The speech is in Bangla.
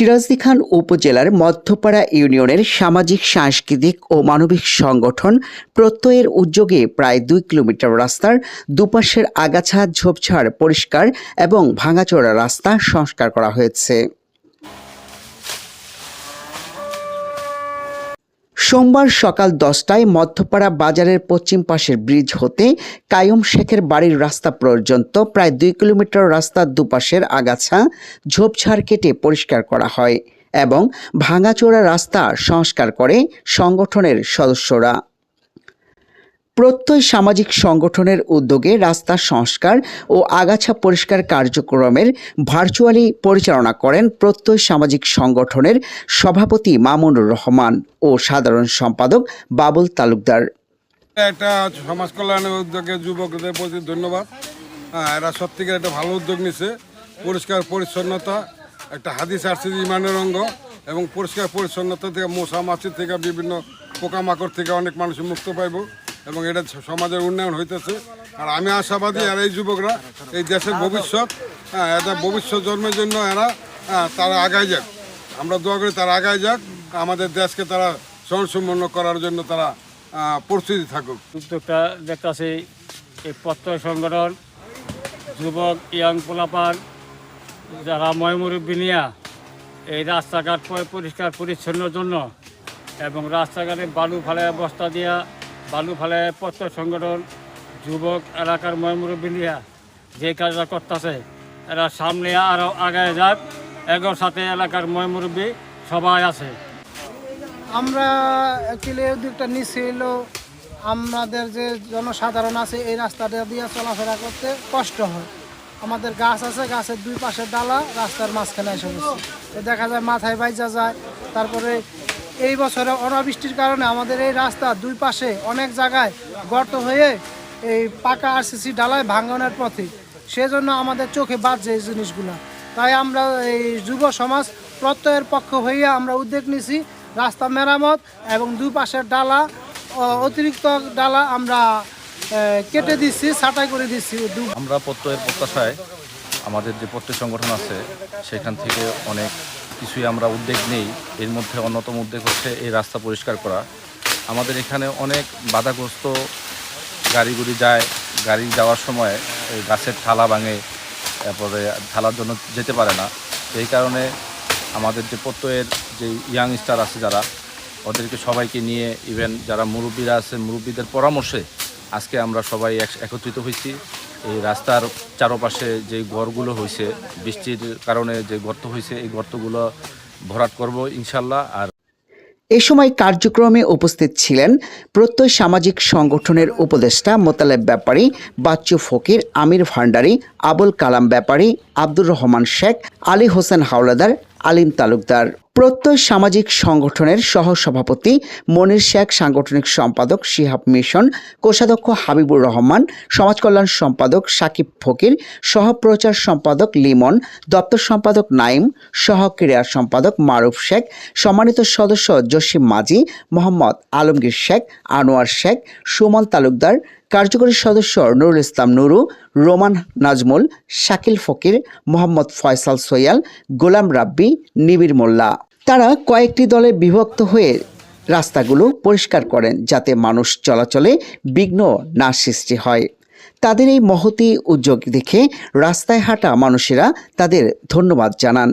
সিরাজদি খান উপজেলার মধ্যপাড়া ইউনিয়নের সামাজিক, সাংস্কৃতিক ও মানবিক সংগঠন প্রত্যয়ের উদ্যোগে প্রায় দুই কিলোমিটার রাস্তার দুপাশের আগাছা, ঝোপঝাড় পরিষ্কার এবং ভাঙাচোরা রাস্তা সংস্কার করা হয়েছে। সোমবার সকাল দশটায় মধ্যপাড়া বাজারের পশ্চিম পাশের ব্রিজ হতে কায়ুম শেখের বাড়ির রাস্তা পর্যন্ত প্রায় দুই কিলোমিটার রাস্তার দুপাশের আগাছা ঝোপঝাড় কেটে পরিষ্কার করা হয় এবং ভাঙাচোরা রাস্তা সংস্কার করে সংগঠনের সদস্যরা। প্রত্যয় সামাজিক সংগঠনের উদ্যোগে রাস্তা সংস্কার ও আগাছা পরিষ্কার কার্যক্রমের ভার্চুয়ালি পরিচালনা করেন প্রত্যয় সামাজিক সংগঠনের সভাপতি মামুনুর রহমান ও সাধারণ সম্পাদক বাবুল তালুকদার। একটা সমাজ কল্যাণের উদ্যোগে যুবকদের প্রতি ধন্যবাদ। এরা সত্যিকার একটা ভালো উদ্যোগ নিছে। পরিষ্কার পরিচ্ছন্নতা একটা হাদিস আসছে ইমানের অঙ্গ এবং পরিষ্কার পরিচ্ছন্নতা থেকে মশা, মাছি থেকে বিভিন্ন পোকামাকড় থেকে অনেক মানুষ মুক্ত পাইব। এবং এটা সমাজের উন্নয়ন হইতেছে। আর আমি আশাবাদী আর এই যুবকরা এই দেশের ভবিষ্যৎ হ্যাঁ এটা ভবিষ্যৎ জন্মের জন্য এরা হ্যাঁ, তারা আগায় যাক। আমরা দোয়া করি তারা আগায় যাক আমাদের দেশকে তারা স্বয়ংসম্পন্ন করার জন্য তারা প্রস্তুতি থাকুক। উদ্যোগটা দেখতেছি এই প্রত্যয় সংগঠন যুবক ইয়াং পোলাপান যারা ময়মুরব্বী নিয়া এই রাস্তাঘাট পরিষ্কার পরিচ্ছন্নর জন্য এবং রাস্তাঘাটে বালু ফালে বস্তা দিয়া বালু ফালে প্রত্যয় সংগঠন, যুবক এলাকার ময়মুরব্বী নিয়া যে কাজটা করতেছে, এরা সামনে আরও আগায় যাক। এগোর সাথে এলাকার ময়মুরব্বী সবাই আছে। আমরা অ্যাকচুয়ালি এই উদ্যোগটা নিচ্ছি হলো আমাদের যে জনসাধারণ আছে, এই রাস্তাটা দিয়ে চলাফেরা করতে কষ্ট হয়। আমাদের গাছ আছে, গাছের দুই পাশের ডালা, রাস্তার মাঝখানে এসে দেখা যায় মাথায় বাইজা যায়, তারপরে এই বছরে অনাবৃষ্টির কারণে আমাদের এই রাস্তা দুই পাশে অনেক জায়গায় গর্ত হয়ে এই পাকা আরসিসি ডালায় ভাঙনের পথে। সেজন্য আমাদের চোখে বাজছে এই জিনিসগুলো। তাই আমরা এই যুব সমাজ প্রত্যয়ের পক্ষ হয়ে আমরা উদ্যোগ নিছি, রাস্তা মেরামত এবং দুই পাশের ডালা অতিরিক্ত ডালা আমরা কেটে দিচ্ছি ছাঁটাই করে দিচ্ছি আমরা প্রত্যয়ের প্রত্যাশায় আমাদের যে প্রত্যয় সংগঠন আছে, সেখান থেকে অনেক কিছুই আমরা উদ্যোগ নেই। এর মধ্যে অন্যতম উদ্যোগ হচ্ছে এই রাস্তা পরিষ্কার করা। আমাদের এখানে অনেক বাধাগ্রস্ত গাড়িগুড়ি যায়। গাড়ি যাওয়ার সময় এই গাছের থালা ভাঙে, তারপরে থালার জন্য যেতে পারে না। এই কারণে আমাদের যে প্রত্যয়ের যে ইয়াং স্টার আছে যারা, ওদেরকে সবাইকে নিয়ে ইভেন যারা মুরব্বীরা আছে, মুরব্বীদের পরামর্শে আজকে আমরা সবাই এক- একত্রিত হয়েছি। এই রাস্তার চারপাশে যে গড়গুলো হয়েছে, বৃষ্টির কারণে যে গর্ত হয়েছে, এই গর্তগুলো ভরাট করব ইনশাল্লাহ। আর এ সময় কার্যক্রমে উপস্থিত ছিলেন প্রত্যয় সামাজিক সংগঠনের উপদেষ্টা, মোতালেব ব্যাপারী, বাচ্চু ফকির, আমির ভান্ডারী, আবুল কালাম ব্যাপারী, আব্দুর রহমান শেখ, আলী হোসেন হাওলাদার আলিম তালুকদার প্রত্যয় সামাজিক সংগঠনের সহসভাপতি মনির শেখ, সাংগঠনিক সম্পাদক শিহাব মিশন, কোষাধ্যক্ষ হাবিবুর রহমান সমাজ কল্যাণ সম্পাদক সাকিব ফকির, সহপ্রচার সম্পাদক লিমন, দপ্তর সম্পাদক নাইম সহ ক্রীড়া সম্পাদক মারুফ শেখ, সম্মানিত সদস্য জসিম মাঝি, মোহাম্মদ আলমগীর শেখ, আনোয়ার শেখ, সুমন তালুকদার কার্যকরী সদস্য নুরুল ইসলাম নুরু, রোমান নাজমুল, শাকিল ফকির, মোহাম্মদ ফয়সাল সোয়াল, গোলাম রাব্বি নিবির মোল্লা। তারা কয়েকটি দলে বিভক্ত হয়ে রাস্তাগুলো পরিষ্কার করেন যাতে মানুষ চলাচলে বিঘ্ন না সৃষ্টি হয়। তাদের এই মহতি উদ্যোগ দেখে রাস্তায় হাঁটা মানুষেরা তাদের ধন্যবাদ জানান।